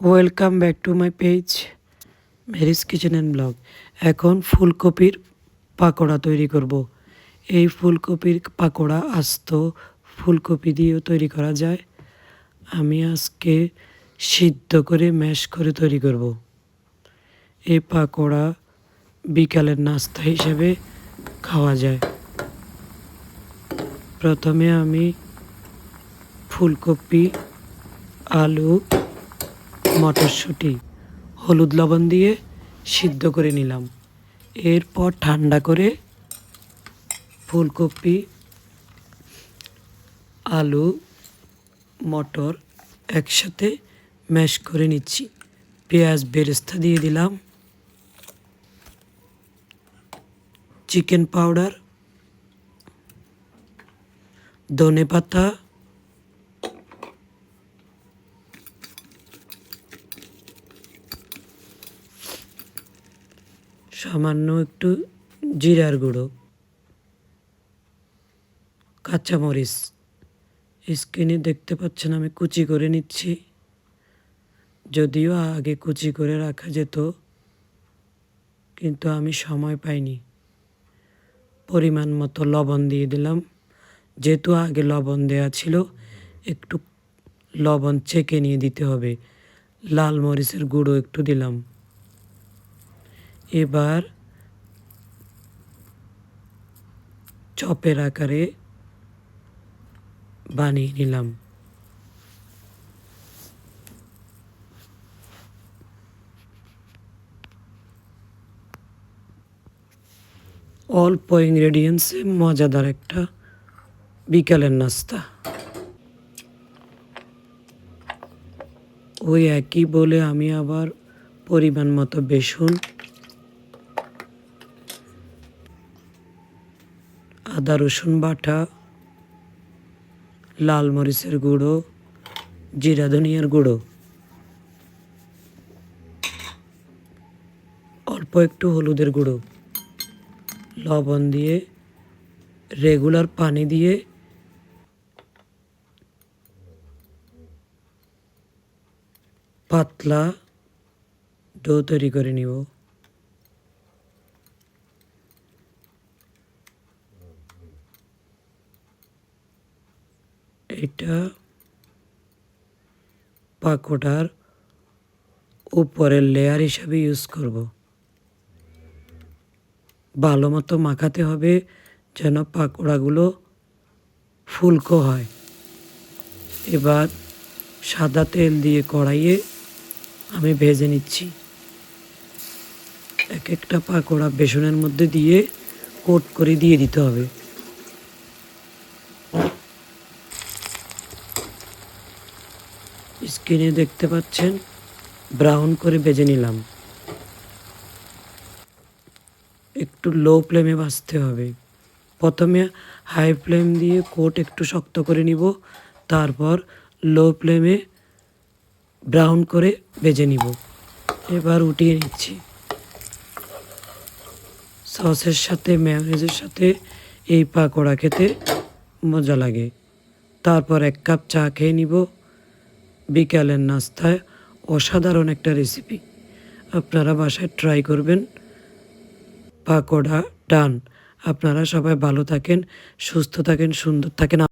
Welcome back to my page Mary's kitchen and blog এখন ফুলকপির পাকোড়া তৈরি করব। এই ফুলকপির পাকোড়া আস্ত ফুলকপি দিয়েও তৈরি করা যায়। আমি আজকে সিদ্ধ করে ম্যাশ করে তৈরি করব। এই পাকোড়া বিকালের নাস্তা হিসেবে খাওয়া যায়। প্রথমে আমি ফুলকপি, আলু মটরশুঁটি, হলুদ লবণ দিয়ে সিদ্ধ করে নিলাম। এরপর ঠান্ডা করে ফুলকপি, আলু, মটর একসাথে ম্যাশ করে নিচ্ছি। পেঁয়াজ বেরেস্তা দিয়ে দিলাম। চিকেন পাউডার ধনে পাতা সামান্য একটু জিরার গুঁড়ো, কাঁচামরিচ স্ক্রিনে দেখতে পাচ্ছেন আমি কুচি করে নিচ্ছি। যদিও আগে কুচি করে রাখা যেত, কিন্তু আমি সময় পাইনি। পরিমাণ মতো লবণ দিয়ে দিলাম। যেহেতু আগে লবণ দেওয়া ছিল, একটু লবণ চেকে নিয়ে দিতে হবে। লাল মরিচের গুঁড়ো একটু দিলাম। এবার চপের আকারে বানিয়ে নিলাম। অল্প ইনগ্রেডিয়েন্টসে মজাদার একটা বিকালের নাস্তা। ওই একই বলে আমি আবার পরিমাণ মতো বেসন আদা রসুন বাটা, লাল মরিচের গুঁড়ো, জিরা ধনিয়ার গুঁড়ো। অল্প একটু হলুদের গুঁড়ো। লবণ দিয়ে রেগুলার পানি দিয়ে পাতলা ডো তৈরি করে নিব। এটা পাকোটার উপরের লেয়ার হিসাবে ইউজ করব। ভালো মতো মাখাতে হবে যেন পাকোড়াগুলো ফুলকো হয়। এবার সাদা তেল দিয়ে কড়াইয়ে আমি ভেজে নিচ্ছি। এক একটা পাকোড়া বেসনের মধ্যে দিয়ে কোট করে দিয়ে দিতে হবে। স্ক্রিনে দেখতে পাচ্ছেন, ব্রাউন করে বেজে নিলাম। একটু লো ফ্লেমে ভাজতে হবে। প্রথমে হাই ফ্লেম দিয়ে কোট একটু শক্ত করে নিব, তারপর লো ফ্লেমে ব্রাউন করে ভেজে নিব। এবার উঠিয়ে নিচ্ছি। সসের সাথে ম্যায়োনেজের সাথে এই পাকোড়া খেতে মজা লাগে। তারপর এক কাপ চা খেয়ে নিব। বিকালের নাস্তায় অসাধারণ একটা রেসিপি আপনারা বাসায় ট্রাই করবেন। পাকোড়া ডান। আপনারা সবাই ভালো থাকেন, সুস্থ থাকেন, সুন্দর থাকেন।